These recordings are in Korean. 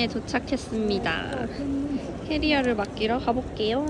공항에 도착했습니다. 캐리어를 맡기러 가볼게요.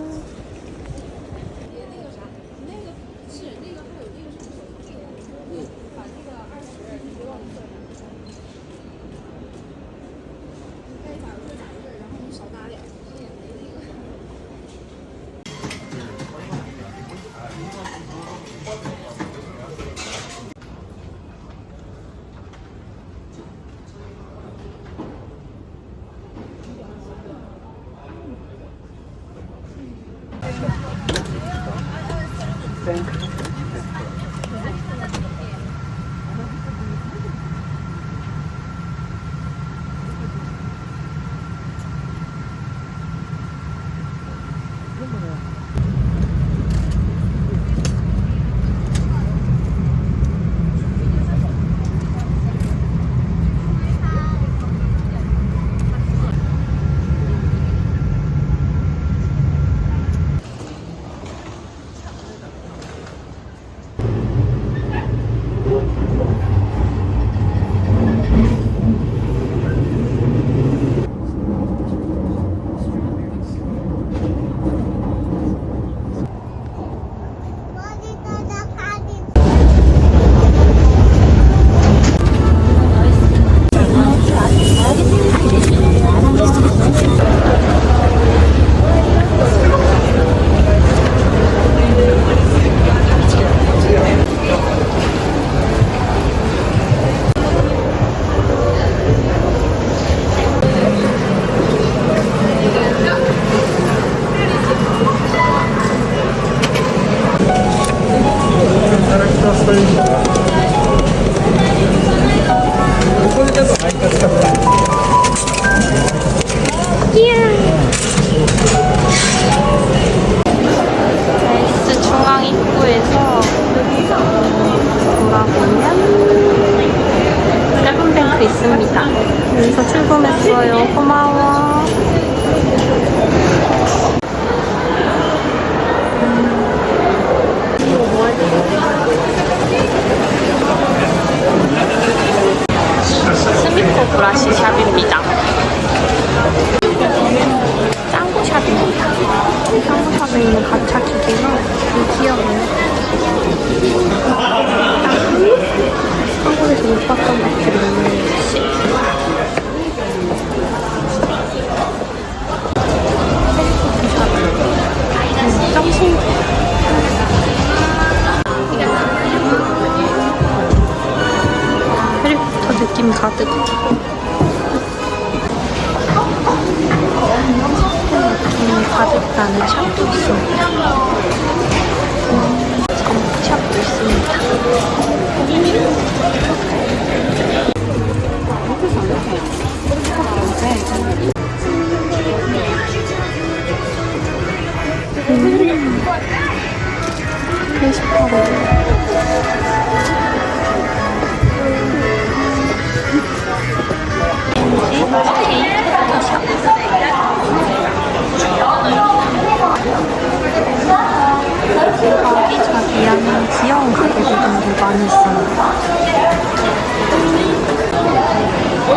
많이 있습니다.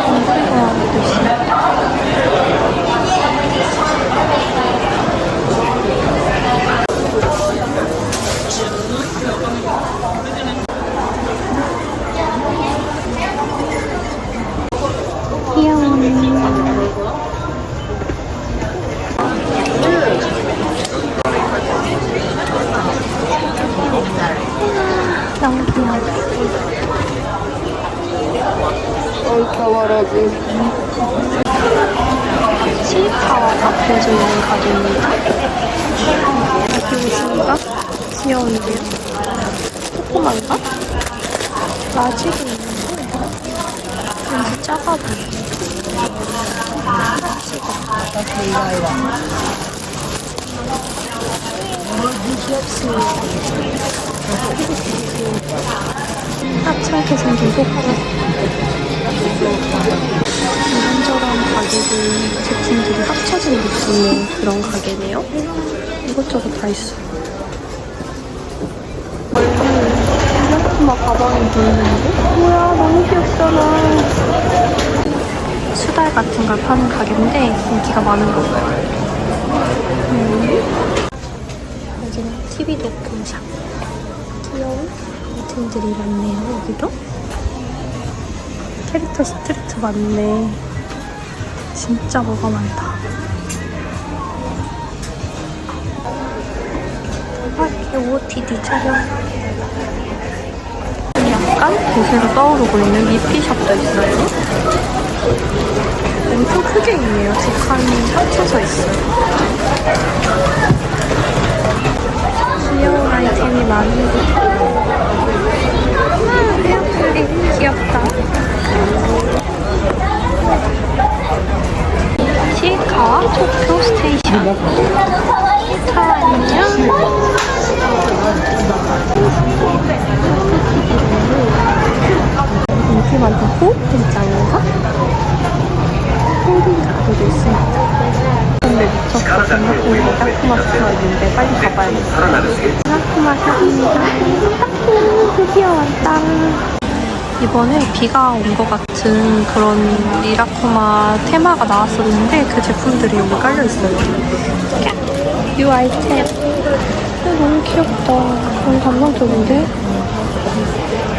공부리공항도 있습니다. 귀여워. 너무 귀여워. 치타와 보여주는 가게입니다. 여기 있으니까 귀여운데요? 조그만가? 라지도 있는데 왠지 작아 보여. 하찮게 생긴 토끼. 이런저런 가게들, 제품들이 합쳐진 느낌의 그런 가게네요. 이것저것 다 있어. 막 가방이 보이는데? 뭐야, 너무 귀엽잖아. 수달 같은 걸 파는 가게인데 인기가 많은 거 봐요. 음. 여기는 TV 도kum샵. 귀여운 아이템들이 많네요, 여기도. 캐릭터 스트리트 많네. 진짜 뭐가 많다. 아, 이게 OOTD 촬영. 약간 대세로 떠오르고 있는 미피샵도 있어요. 엄청 크게 있네요. 두 칸이 합쳐져 있어요. 귀여운 아이템이 많은데. 아, 헤어클립 귀엽다. 시카와 도쿄 스테이션. 차 안녕. 인기 많던 호흡장인가? 호흡 가게도 있습니다. 근데 미쳤어. 따쿠마 스토어인데 빨리 가봐야겠어. 따쿠마 사입니다 드디어 왔다. 이번에 비가 온 것 같은 그런 리라쿠마 테마가 나왔었는데 그 제품들이 여기 깔려있어요. 이 아이템. 어, 너무 귀엽다. 너무 감성적인데?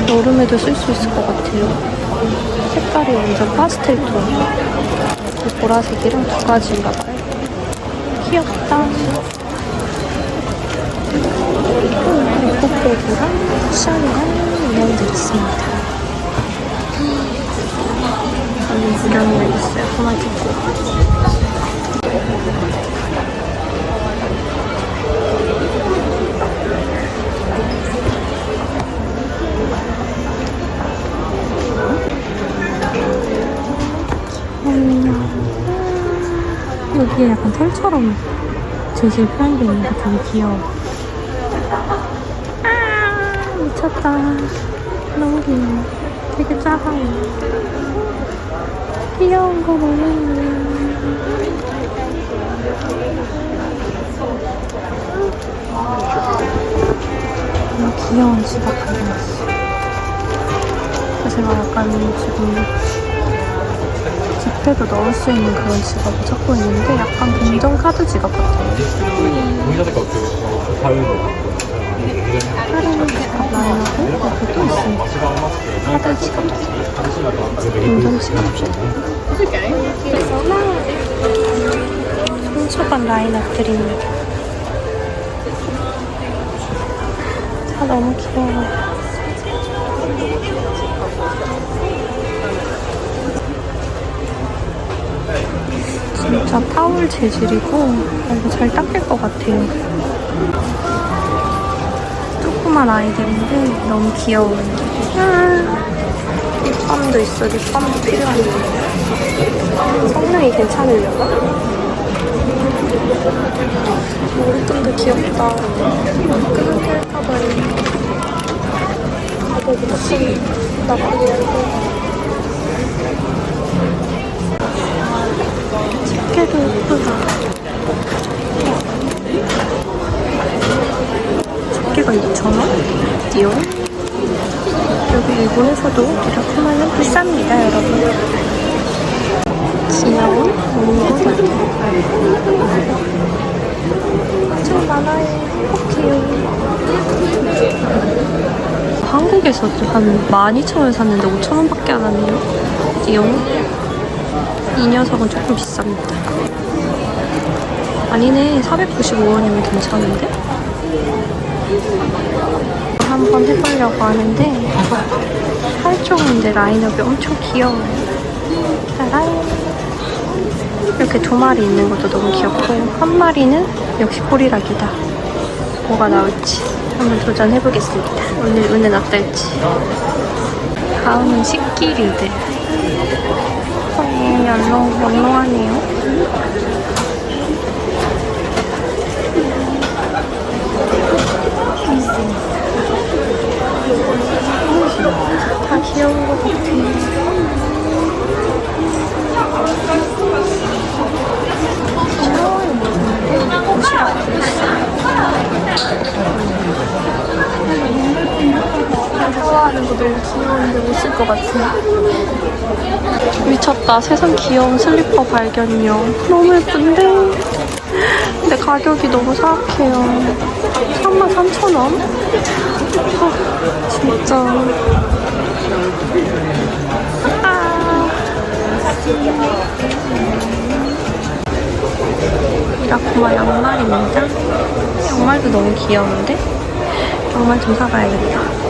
여름에도 쓸 수 있을 것 같아요. 색깔이 완전 파스텔 톤. 그 보라색이랑 두 가지인가 봐요. 귀엽다. 에코백이랑 쿠션이랑 인형들 있습니다. 저는 무량이 있어요. 토마토. 여기에 약간 털처럼 재질 표현되어 있는 게 되게 귀여워. 아, 미쳤다. 너무 귀여워. 되게 작아요. 귀여운 거 너무 귀여운 지갑 발견했어. 제가 약간 지금 지폐도 넣을 수 있는 그런 지갑을 찾고 있는데 약간 공정 카드 지갑 같아요. 것 같아요. 자유로. 지갑 라인하고 옆에 또 있습니다. 카드 지갑, 공정 지갑. 손수건 라인업들입니다. 다 너무 귀여워. 진짜 타올 재질이고 이거 잘 닦일 것 같아요. 조그만 아이들인데 너무 귀여워요. 아, 립밤도 있어. 립밤도 필요한데. 성능이 괜찮으려나? 머리끈도 귀엽다. 끈끈 깰까봐요. 가격이 조금 나쁘게 해도. 집게도 예쁘다. 집게가 2,000원? 디올? 여기 일본에서도 리라쿠마는 비쌉니다, 여러분. 귀여운 몽골 엄청 많아요. 행복해요. 한국에서 한 12,000원 샀는데 5,000원밖에 안 하네요. 띠용. 이 녀석은 조금 비쌉니다. 아니네, 495원이면 괜찮은데? 한번 해보려고 하는데 팔종인데 라인업이 엄청 귀여워요. 짜란! 이렇게 두 마리 있는 것도 너무 귀엽고 한 마리는 역시 꼬리락이다. 뭐가 나올지 한번 도전해보겠습니다. 오늘 운은 어떨지. 다음은 식기류들. 어, 연롱, 영롱하네요. 다 귀여운 것 같아. 샤워에 뭐는데 옷이라고 샤워하는 거 너무 귀여운데 옷이 있을 것 같아. 미쳤다. 세상 귀여운 슬리퍼 발견이요. 너무 예쁜데? 근데 가격이 너무 사악해요. 33,000원? 아, 진짜. 아. 이라쿠마 양말입니다. 양말도 너무 귀여운데? 양말 좀 사봐야겠다.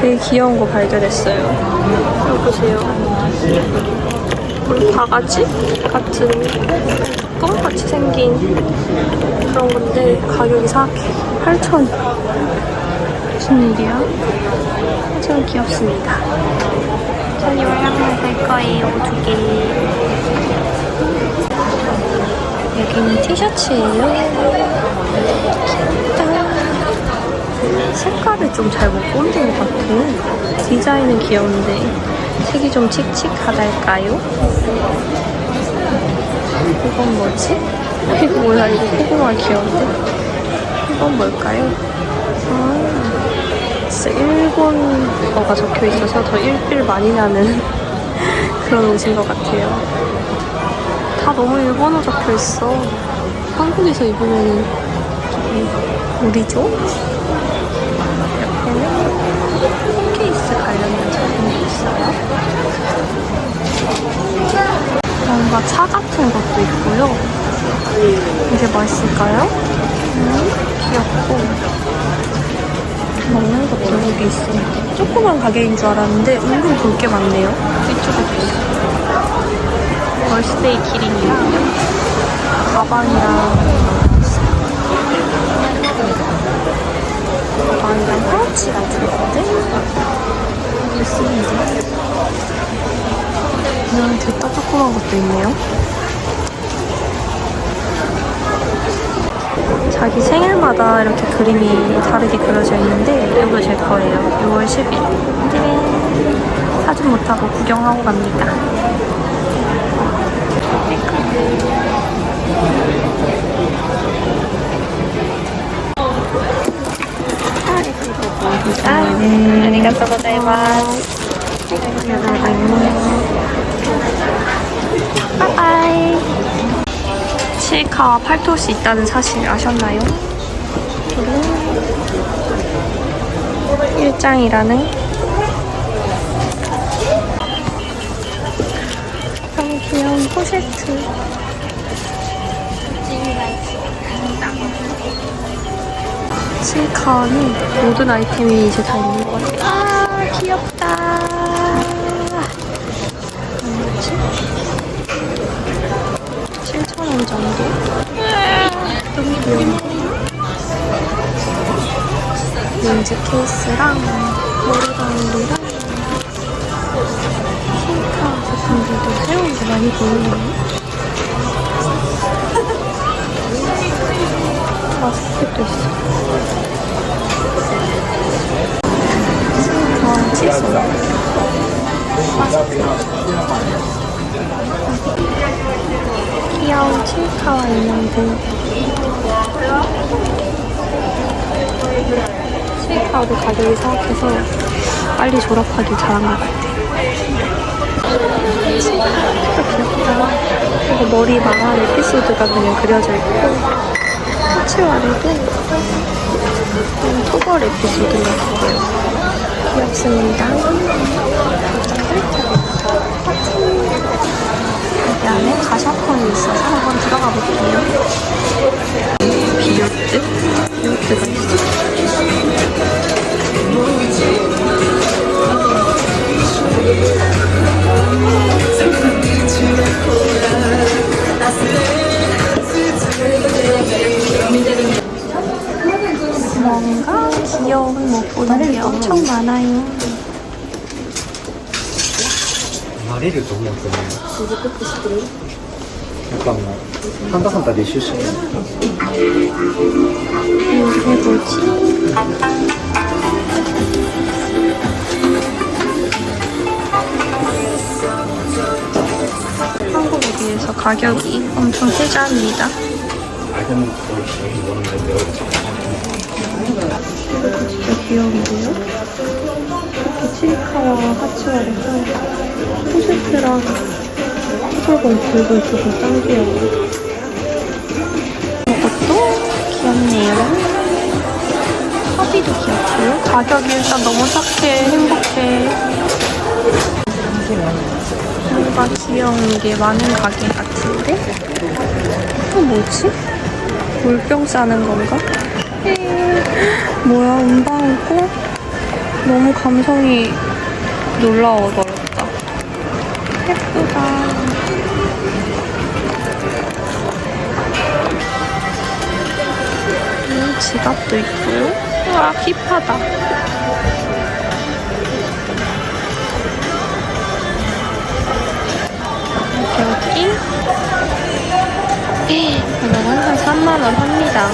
되게 귀여운 거 발견했어요. 이거 보세요. 바가지 같은 껌같이 생긴 그런 건데 가격이 사악해. 8,000원. 무슨 일이야? 참 귀엽습니다. 전 이거 양말 살 거예요. 두 개. 여기는 티셔츠예요. 색깔을 좀 잘 못 고르는 것 같아요. 디자인은 귀여운데 색이 좀 칙칙하달까요? 이건 뭐지? 이거 뭐야? 이거 고구마 귀여운데? 이건 뭘까요? 아, 진짜 일본어가 적혀 있어서 더 일필 많이 나는 그런 옷인 것 같아요. 다 너무 일본어 적혀 있어. 한국에서 입으면 무리죠? 옆에는 케이스 관련된 제품도 있어요. 뭔가 차 같은 것도 있고요. 이게 맛있을까요? 음, 귀엽고. 먹는 것도 여기 있습니다. 조그만 가게인 줄 알았는데 은근 볼 게 많네요. 이쪽에도 있어요. 벌스데이 기린이요. 가방이랑 가방이랑 파우치 같은 건데 여기 있습니다. 그냥 됐다 조그만 것도 있네요. 자기 생일마다 이렇게 그림이 다르게 그려져 있는데 이거 제 거예요. 6월 10일. 네. 사진 못하고 구경하고 갑니다. 아, 아리가또 고자이마스. 빠이빠이. 실카와 팔토시 있다는 사실 아셨나요? 일장이라는 너무 귀여운 포셰트. 실카는 모든 아이템이 이제 다 있는 것 같아요. 아, 귀엽다. 원 정도? 렌즈 케이스랑 머리바운드랑 핑카 제품들도 게 많이 보이네요. 빨리 졸업하길 잘한 것 같아. 칠카도 귀엽다. 그리고 머리 망한 에피소드가 그냥 그려져 있고 터치와래도 음, 토벌 에피소드 같아요. 귀엽습니다. 여기 안에 가샤폰이 있어서 한번 들어가 볼게요. 비요트? 비요트가 있어. 뭔가 귀여운 게 엄청 많아요. 마리를 너무 예쁘네. 뭐 한다 한다 내 슈시. 이게 뭐지? 한국에 비해서 가격이 엄청 세자합니다. 이것도 진짜 귀여운데요? 캐릭터와 하치와래서 포실트랑 소설본 들고 있어서 짱 귀여워. 이것도 귀엽네요. 허비도 귀엽고요. 가격이 일단 너무 착해, 행복해. 뭔가 귀여운 게 많은 가게 같은데? 어, 뭐지? 물병 싸는 건가? 에이, 뭐야, 은방울꽃? 너무 감성이 놀라워버렸다. 예쁘다. 음, 지갑도 있고요. 와, 힙하다. 여기 이거는 한 3만원 합니다.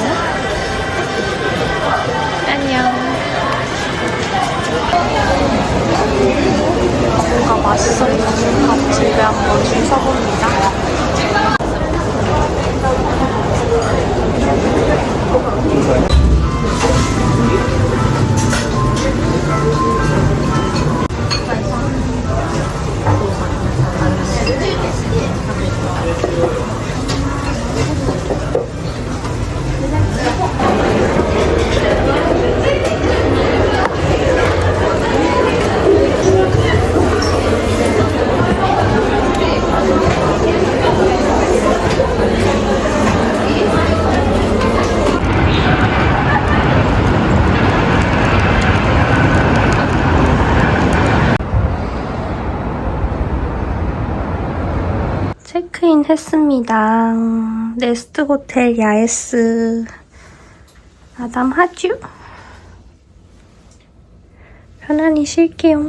안녕. 뭔가 맛있어 보이는 밥집에 한번 줄 서봅니다. 체크인 했습니다. 네스트 호텔 야에스 아담 하쥬. 편안히 쉴게요.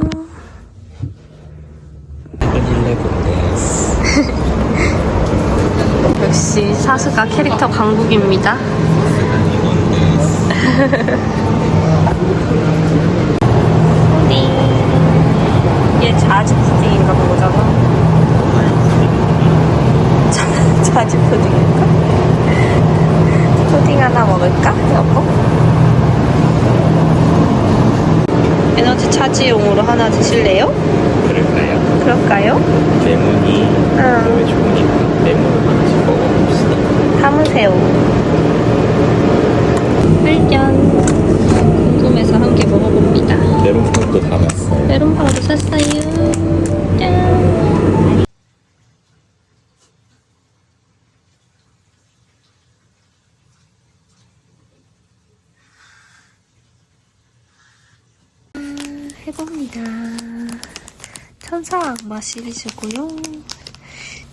역시 사스가 캐릭터 강국입니다. 푸딩. 얘 자지 푸딩인가 보잖아. 자- 자지 푸딩일까? 푸딩 하나 먹을까? 여보? 에너지 차지용으로 하나 드실래요? 그럴까요? 그럴까요? 레몬이 응. 몸에 좋으니까 레몬을 같이 먹어봅시다. 담으세요. 물견. 궁금해서 한개 먹어봅니다. 레몬빵도 담았어요. 메론빵도 샀어요. 짠. 음, 해봅니다. 천사 악마 시리즈고요.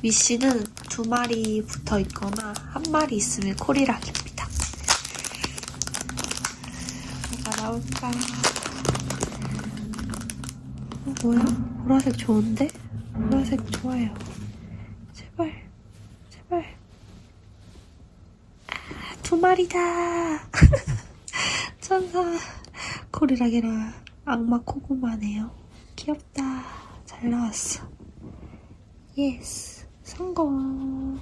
위씨는 두 마리 붙어 있거나 한 마리 있으면 코리락입니다. 뭐가 나올까? 어, 뭐야? 보라색 좋은데? 보라색 좋아요. 제발, 제발. 아, 두 마리다. 천사 코리락이랑 악마 코고마네요. 귀엽다. 잘 나왔어. 예스. 성공.